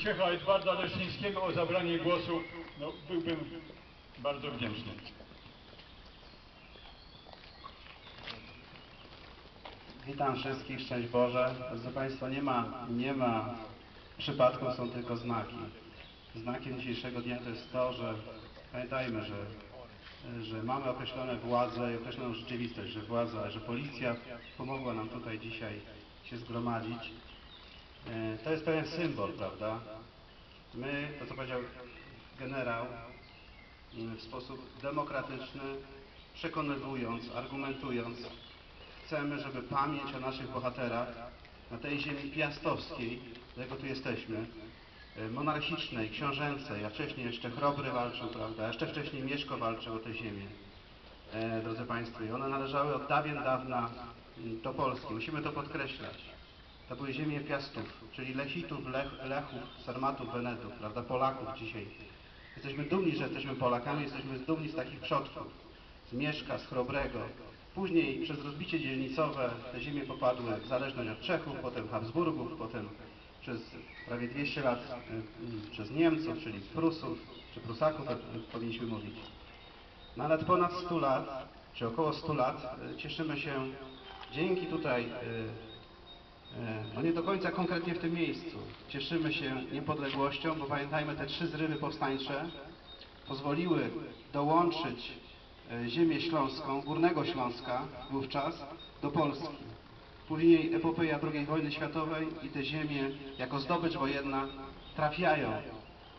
Wojciecha Edwarda Leszczyńskiego o zabranie głosu, no, byłbym bardzo wdzięczny. Witam wszystkich, szczęść Boże. Drodzy Państwo, nie ma, nie ma przypadków, są tylko znaki. Znakiem dzisiejszego dnia to jest to, że pamiętajmy, że, że mamy określone władze i określoną rzeczywistość, że władza, że policja pomogła nam tutaj dzisiaj się zgromadzić. E, To jest pewien symbol, prawda? My, to co powiedział generał, m, w sposób demokratyczny, przekonywując, argumentując, chcemy, żeby pamięć o naszych bohaterach na tej ziemi piastowskiej, dlatego tu jesteśmy, e, monarchicznej, książęcej, a wcześniej jeszcze Chrobry walczył, prawda, jeszcze wcześniej Mieszko walczył o tę ziemię, e, drodzy Państwo, i one należały od dawien dawna mm, do Polski. Musimy to podkreślać. To były ziemie piastów, czyli Lechitów, Lech, Lechów, Sarmatów, Wenetów, prawda, Polaków dzisiaj. Jesteśmy dumni, że jesteśmy Polakami, jesteśmy dumni z takich przodków, z Mieszka, z Chrobrego. Później przez rozbicie dzielnicowe te ziemie popadły w zależność od Czechów, potem Habsburgów, potem przez prawie 200 lat y, y, przez Niemców, czyli Prusów, czy Prusaków, jak powinniśmy mówić. No ale ponad 100 lat, czy około 100 lat y, cieszymy się dzięki tutaj, y, no nie do końca konkretnie w tym miejscu, cieszymy się niepodległością, bo pamiętajmy te trzy zrywy powstańcze pozwoliły dołączyć e, ziemię śląską, Górnego Śląska wówczas do Polski. Później epopeja II wojny światowej i te ziemie jako zdobycz wojenna trafiają.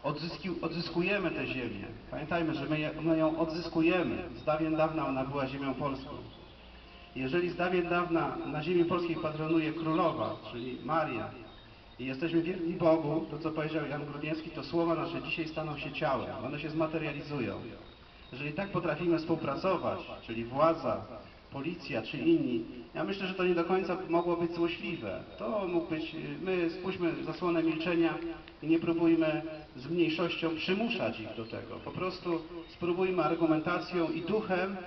Odzyski, odzyskujemy tę ziemię. Pamiętajmy, że my, je, my ją odzyskujemy. Z dawien dawna ona była ziemią polską. Jeżeli z dawien dawna na ziemi polskiej patronuje królowa, czyli Maria, i jesteśmy wierni Bogu, to co powiedział Jan Grudniewski, to słowa nasze dzisiaj staną się ciałem, one się zmaterializują. Jeżeli tak potrafimy współpracować, czyli władza, policja czy inni, ja myślę, że to nie do końca mogło być złośliwe. To mógł być, my spuśćmy zasłonę milczenia i nie próbujmy z mniejszością przymuszać ich do tego. Po prostu spróbujmy argumentacją i duchem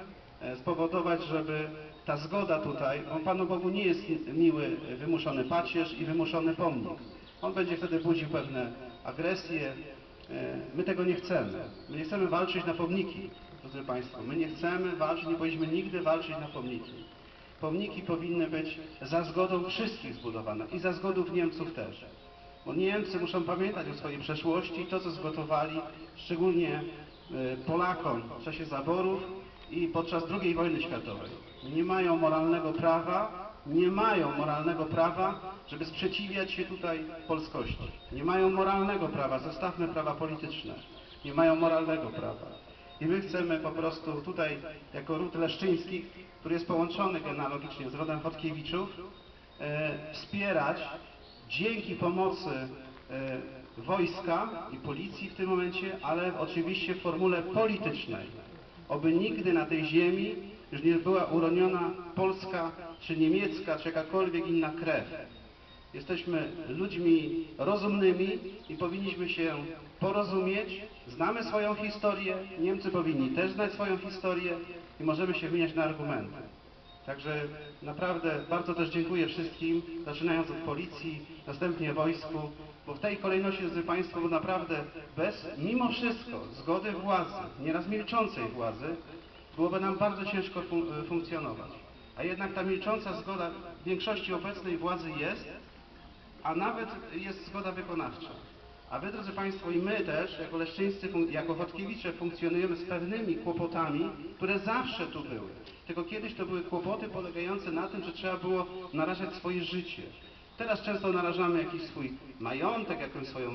spowodować, żeby ta zgoda tutaj, on Panu Bogu nie jest miły wymuszony pacierz i wymuszony pomnik. On będzie wtedy budził pewne agresje. E, My tego nie chcemy. My nie chcemy walczyć na pomniki, drodzy Państwo. My nie chcemy walczyć, nie powinniśmy nigdy walczyć na pomniki. Pomniki powinny być za zgodą wszystkich zbudowane i za zgodą Niemców też. Bo Niemcy muszą pamiętać o swojej przeszłości i to, co zgotowali, szczególnie e, Polakom w czasie zaborów i podczas II wojny światowej. Nie mają moralnego prawa, nie mają moralnego prawa, żeby sprzeciwiać się tutaj polskości. Nie mają moralnego prawa, zostawmy prawa polityczne. Nie mają moralnego prawa. I my chcemy po prostu tutaj, jako ród leszczyński, który jest połączony genealogicznie z rodem Chodkiewiczów, e, wspierać dzięki pomocy e, wojska i policji w tym momencie, ale oczywiście w formule politycznej. Oby nigdy na tej ziemi już nie była uroniona polska, czy niemiecka, czy jakakolwiek inna krew. Jesteśmy ludźmi rozumnymi i powinniśmy się porozumieć. Znamy swoją historię, Niemcy powinni też znać swoją historię i możemy się wymieniać na argumenty. Także naprawdę bardzo też dziękuję wszystkim, zaczynając od policji, następnie wojsku, bo w tej kolejności, drodzy Państwo, bo naprawdę bez, mimo wszystko, zgody władzy, nieraz milczącej władzy, byłoby nam bardzo ciężko fun funkcjonować. A jednak ta milcząca zgoda większości obecnej władzy jest, a nawet jest zgoda wykonawcza. A wy, drodzy Państwo, i my też, jako leszczyńscy, jako Chodkiewicze, funkcjonujemy z pewnymi kłopotami, które zawsze tu były. Tylko kiedyś to były kłopoty polegające na tym, że trzeba było narażać swoje życie. Teraz często narażamy jakiś swój majątek, jakąś swoją,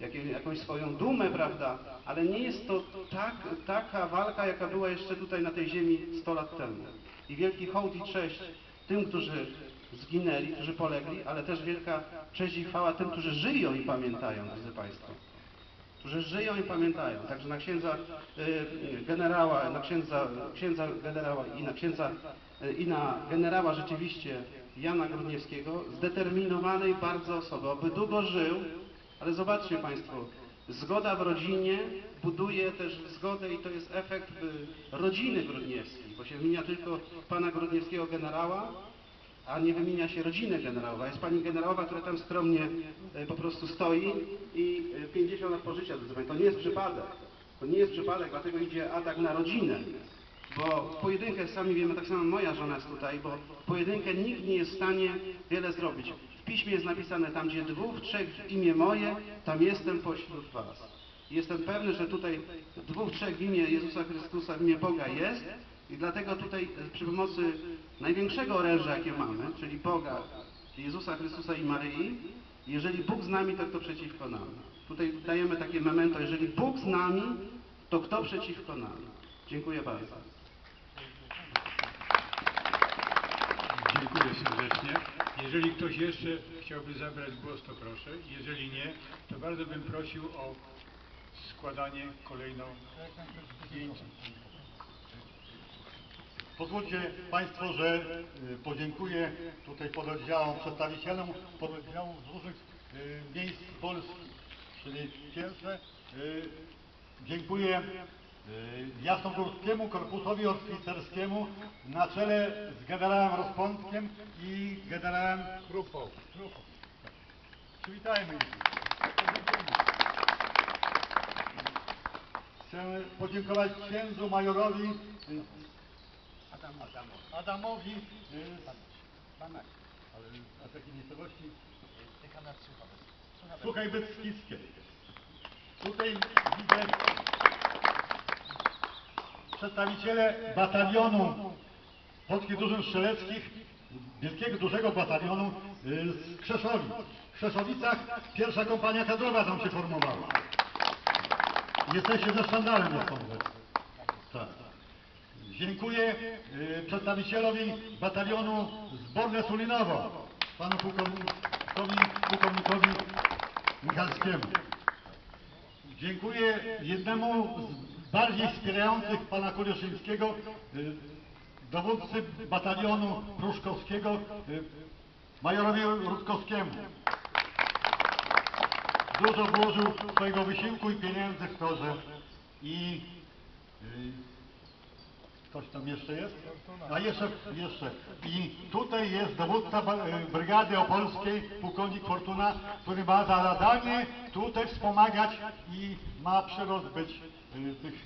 jakie- jakąś swoją dumę, prawda? Ale nie jest to tak, taka walka, jaka była jeszcze tutaj na tej ziemi 100 lat temu. I wielki hołd i cześć tym, którzy zginęli, którzy polegli, ale też wielka cześć i chwała tym, którzy żyją i pamiętają, drodzy Państwo. Którzy żyją i pamiętają. Także na księdza y, generała, na księdza, księdza generała i na księdza y, i na generała rzeczywiście Jana Grudniewskiego, zdeterminowanej bardzo osoby, oby długo żył, ale zobaczcie Państwo, zgoda w rodzinie buduje też zgodę i to jest efekt y, rodziny Grudniewskiej, bo się wymienia tylko pana Grudniewskiego generała, a nie wymienia się rodziny generała. Jest pani generałowa, która tam skromnie e, po prostu stoi i e, 50 lat pożycia. To nie jest przypadek. To nie jest przypadek, dlatego idzie atak na rodzinę. Bo pojedynkę, sami wiemy, tak samo moja żona jest tutaj, bo pojedynkę nikt nie jest w stanie wiele zrobić. W piśmie jest napisane, tam gdzie dwóch, trzech w imię moje, tam jestem pośród was. Jestem pewny, że tutaj dwóch, trzech w imię Jezusa Chrystusa, w imię Boga jest i dlatego tutaj e, przy pomocy największego oręża, jakie mamy, czyli Boga, Jezusa Chrystusa i Maryi, jeżeli Bóg z nami, to kto przeciwko nam? Tutaj dajemy takie memento, jeżeli Bóg z nami, to kto przeciwko nam? Dziękuję bardzo. Dziękuję serdecznie. Jeżeli ktoś jeszcze chciałby zabrać głos, to proszę. Jeżeli nie, to bardzo bym prosił o składanie kolejną zdjęć. Pozwólcie Państwo, że y, podziękuję tutaj pododdziałom, przedstawicielom pododdziałów z różnych y, miejsc Polski. Czyli pierwsze y, dziękuję Jasnogórskiemu Korpusowi Oficerskiemu na czele z generałem Rozpątkiem i generałem Krupą. Krupą. Przywitajmy ich. Chcę podziękować księdzu majorowi Adamowi y, z ale a z jakiej miejscowości? Słuchaj Beskidzkiej. Tutaj widzę przedstawiciele batalionu Polskich Drużyn Strzeleckich, wielkiego, dużego batalionu y, z Krzeszowic. W Krzeszowicach pierwsza kompania kadrowa tam się formowała. Jesteście ze sztandarem, jak sądzę. Dziękuję y, przedstawicielowi batalionu Zborne Sulinowo, panu pułkownikowi, pułkownikowi Michalskiemu. Dziękuję jednemu z bardziej wspierających pana Kurioszyńskiego, y, dowódcy batalionu pruszkowskiego, y, majorowi Rutkowskiemu. Dużo włożył swojego wysiłku i pieniędzy w to, że i Ktoś tam jeszcze jest? A jeszcze, jeszcze. I tutaj jest dowódca e, Brygady Opolskiej, pułkownik Fortuna, który ma za zadanie tutaj wspomagać i ma przyrost być e, tych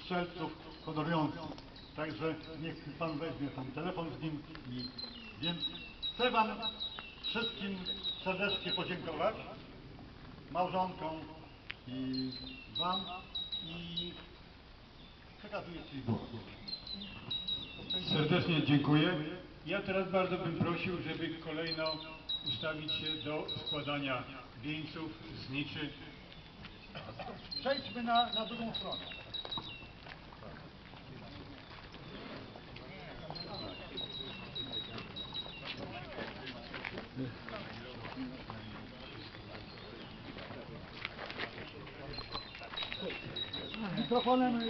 strzelców honorujących. Także niech Pan weźmie tam telefon z nim i więc chcę Wam wszystkim serdecznie podziękować, małżonkom i Wam i przekazuję Ci głos. Serdecznie dziękuję. Ja teraz bardzo bym prosił, żeby kolejno ustawić się do składania wieńców, zniczy. Przejdźmy na, na drugą stronę. Mikrofonem